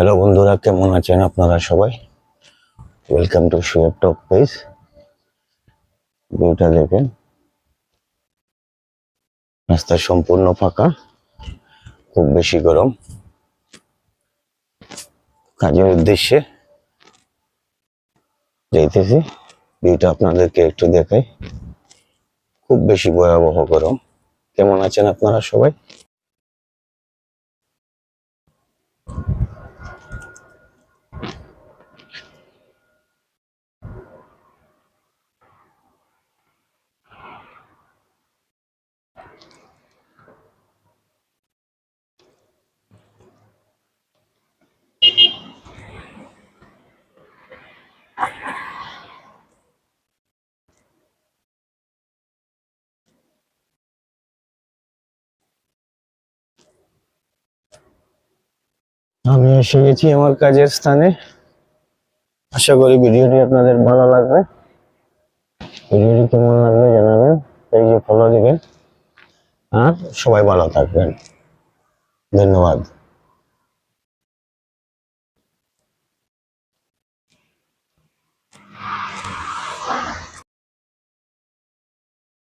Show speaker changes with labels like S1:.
S1: Hello বন্ধুরা, কেমন আছেন আপনারা সবাই? Welcome to Shoaib talk page ভিউটা দেখেন। রাস্তা সম্পূর্ণ ফাঁকা। খুব বেশি গরম। কাজের উদ্দেশ্যে যাইতেছি। ভিউটা আপনাদেরকে একটু দেখাই। খুব বেশি ভয়াবহ গরম। কেমন আছেন আপনারা সবাই? আমি এসে গেছি আমার কাজের স্থানে। আশা করি ভিডিওটি আপনাদের ভালো লাগবে। ভিডিওটি কেমন লাগবে জানাবেন এই যে ফলো দিবেন। আর সবাই ভালো থাকবেন। ধন্যবাদ।